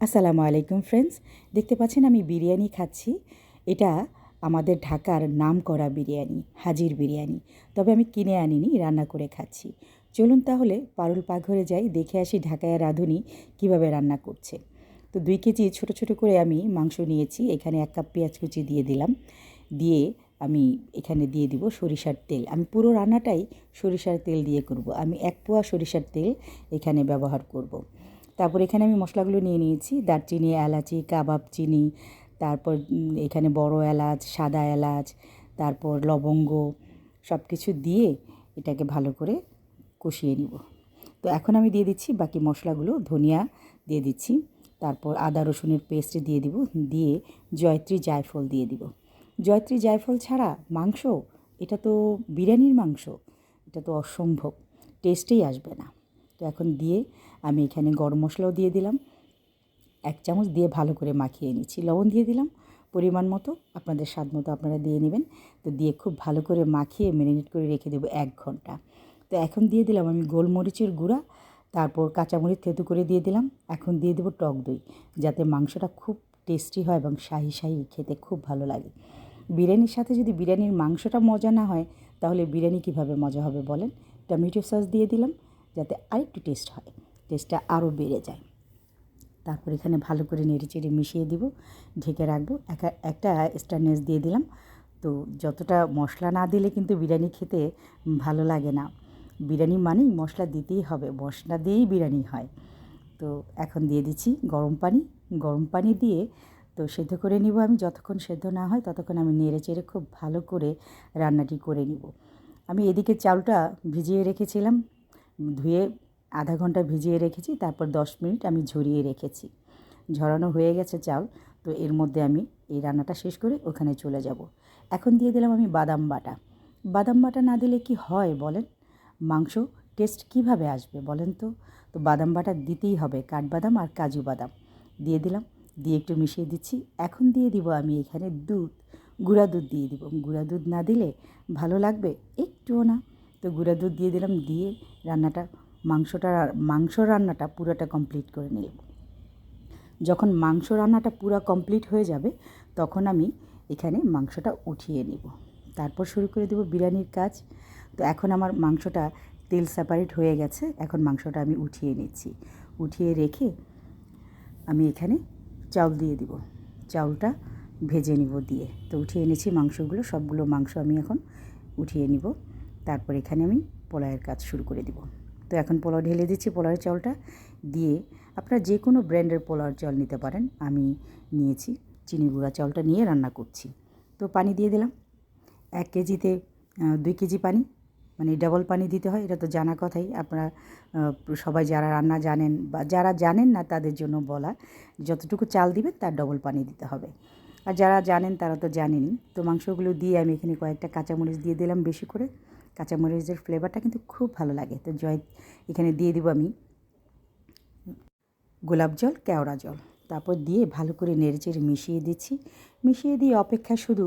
আসসালামু আলাইকুম ফ্রেন্ডস দেখতে পাচ্ছেন আমি বিরিয়ানি খাচ্ছি। এটা আমাদের ঢাকার নাম করা বিরিয়ানি, হাজির বিরিয়ানি। তবে আমি কিনে আনিনি, রান্না করে খাচ্ছি। চলুন তাহলে পারুল পাকঘরে যাই, দেখে আসি ঢাকায় রাঁধুনি কীভাবে রান্না করছে। তো দুই কেজি ছোট ছোট করে আমি মাংস নিয়েছি, এখানে এক কাপ পেঁয়াজ কুচি দিয়ে দিলাম। দিয়ে আমি এখানে দিয়ে দিব সরিষার তেল। আমি পুরো রান্নাটাই সরিষার তেল দিয়ে করব। আমি এক পোয়া সরিষার তেল এখানে ব্যবহার করব। তারপর এখানে আমি মশলাগুলো নিয়ে নিয়েছি। দারচিনি, এলাচি, কাবাব চিনি, তারপর এখানে বড় এলাচ, সাদা এলাচ, তারপর লবঙ্গ সব কিছু দিয়ে এটাকে ভালো করে কষিয়ে নিব। তো এখন আমি দিয়ে দিচ্ছি বাকি মশলাগুলো, ধনিয়া দিয়ে দিচ্ছি। তারপর আদা, রসুনের পেস্ট দিয়ে দিব, দিয়ে জয়ত্রী জায়ফল দিয়ে দিব। জয়ত্রী জায়ফল ছাড়া মাংস, এটা তো বিরিয়ানির মাংস, এটা তো অসম্ভব, টেস্টেই আসবে না। এখন দিয়ে আমি এখানে গরম মশলাও দিয়ে দিলাম। এক চামচ দিয়ে ভালো করে মাখিয়ে নিচ্ছি। লবণ দিয়ে দিলাম। পরিমাণ মতো আপনাদের স্বাদ মতো আপনারা দিয়ে নেবেন। তো দিয়ে খুব ভালো করে মাখিয়ে ম্যারিনেট করে রেখে দেবো এক ঘণ্টা। তো এখন দিয়ে দিলাম আমি গোলমরিচের গুঁড়া, তারপর কাঁচামরিচ থেতু করে দিয়ে দিলাম। এখন দিয়ে দেবো টক দই, যাতে মাংসটা খুব টেস্টি হয় এবং শাহি শাহি খেতে খুব ভালো লাগে। বিরিয়ানির সাথে যদি বিরিয়ানির মাংসটা মজা না হয়, তাহলে বিরিয়ানি কীভাবে মজা হবে বলেন? টমেটো সস দিয়ে দিলাম। যাতে আরেকটু টেস্ট হয় টেস্টটা আরও বেড়ে যায়। তারপর এখানে ভালো করে নেড়ে চেড়ে মিশিয়ে দিব, ঢেকে রাখব। একা, একটা স্টারনেস দিয়ে দিলাম। তো যতটা মশলা না দিলে কিন্তু বিরিয়ানি খেতে ভালো লাগে না। বিরিয়ানি মানেই মশলা দিতেই হবে, মশলা দিয়েই বিরিয়ানি হয়। তো এখন দিয়ে দিচ্ছি গরম পানি। গরম পানি দিয়ে তো সেদ্ধ করে নিব আমি, যতক্ষণ সেদ্ধ না হয় ততক্ষণ আমি নেড়ে চেড়ে খুব ভালো করে রান্নাটি করে নিব। আমি এদিকে চালটা ভিজিয়ে রেখেছিলাম ধুয়ে আধা ঘণ্টা ভিজিয়ে রেখেছি, তারপর দশ মিনিট আমি ঝরিয়ে রেখেছি। ঝরানো হয়ে গেছে চাল, তো এর মধ্যে আমি এই রান্নাটা শেষ করে ওখানে চলে যাব। এখন দিয়ে দিলাম আমি বাদাম বাটা। বাদাম বাটা না দিলে কি হয় বলেন? মাংস টেস্ট কীভাবে আসবে বলেন তো? তো বাদাম বাটা দিতেই হবে, কাঠবাদাম আর কাজু বাদাম। দিয়ে দিলাম, দিয়ে একটু মিশিয়ে দিচ্ছি। এখন দিয়ে দিব আমি এখানে দুধ, গুঁড়া দুধ দিয়ে দিব। গুঁড়া দুধ না দিলে ভালো লাগবে? একটুও না। তো গুঁড়া দুধ দিয়ে দিলাম, দিয়ে রান্নাটা, মাংসটা, মাংস রান্নাটা পুরোটা কমপ্লিট করে নিলাম। যখন মাংস রান্নাটা পুরো কমপ্লিট হয়ে যাবে, তখন আমি এখানে মাংসটা উঠিয়ে নিব। তারপর শুরু করে দেব বিরিয়ানির কাজ। তো এখন আমার মাংসটা তেল সেপারেট হয়ে গেছে, এখন মাংসটা আমি উঠিয়ে নিচ্ছি। উঠিয়ে রেখে আমি এখানে চাউল দিয়ে দিব। চাউলটা ভেজে নিব দিয়ে। তো উঠিয়ে এনেছি মাংসগুলো, সবগুলো মাংস আমি এখন উঠিয়ে নিব। তারপর এখানে আমি পোলাওয়ের কাজ শুরু করে দিব। তো এখন পোলাও ঢেলে দিচ্ছি পোলাওয়ের চাউলটা দিয়ে আপনারা যে কোনো ব্র্যান্ডের পোলাওয়ের চাল নিতে পারেন। আমি নিয়েছি, চিনি গুঁড়া চাউলটা নিয়ে রান্না করছি। তো পানি দিয়ে দিলাম। এক কেজিতে দুই কেজি পানি মানে ডাবল পানি দিতে হয়, এটা তো জানা কথাই। আপনারা সবাই যারা রান্না জানেন বা যারা জানেন না তাদের জন্য বলা, যতটুকু চাল দিবেন তার ডবল পানি দিতে হবে। আর যারা জানেন তারা তো জানেনই। তো মাংসগুলো দিয়ে আমি এখানে কয়েকটা কাঁচামরিচ দিয়ে দিলাম বেশি করে। কাঁচামরিচের ফ্লেভারটা কিন্তু খুব ভালো লাগে। তো জয়, এখানে দিয়ে দিব আমি গোলাপ জল, কেওড়া জল। তারপর দিয়ে ভালো করে নেড়েচেড়ে মিশিয়ে দিচ্ছি। মিশিয়ে দিয়ে অপেক্ষা শুধু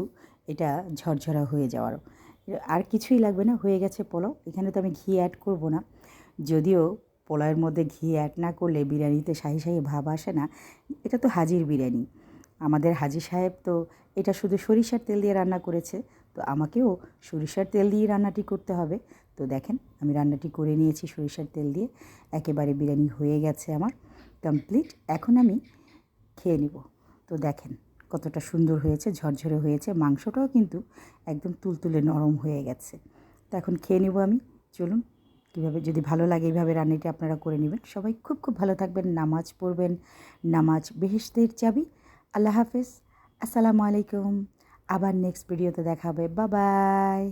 এটা ঝরঝরা হয়ে যাওয়ার। আর কিছুই লাগবে না, হয়ে গেছে পোলাও। এখানে তো আমি ঘি অ্যাড করব না। যদিও পোলাওয়ের মধ্যে ঘি অ্যাড না করলে বিরিয়ানিতে শাহি শাহি ভাব আসে না, এটা তো হাজির বিরিয়ানি। আমাদের হাজি সাহেব তো এটা শুধু সরিষার তেল দিয়ে রান্না করেছে। তো আমাকেও সরিষার তেল দিয়ে রান্নাটি করতে হবে। তো দেখেন, আমি রান্নাটি করে নিয়েছি সরিষার তেল দিয়ে। একেবারে বিরিয়ানি হয়ে গেছে আমার কমপ্লিট এখন আমি খেয়ে নিব। তো দেখেন, কতটা সুন্দর হয়েছে, ঝরঝরে হয়েছে। মাংসটাও কিন্তু একদম তুলতুলে নরম হয়ে গেছে। তো এখন খেয়ে নিব আমি। চলুন, কীভাবে, যদি ভালো লাগে এইভাবে রান্নাটি আপনারা করে নেবেন। সবাই খুব খুব ভালো থাকবেন, নামাজ পড়বেন, নামাজ বেহেশতের চাবি। আল্লাহ হাফেজ। আসসালামু আলাইকুম। আবার নেক্সট ভিডিওতে দেখা হবে বাবাই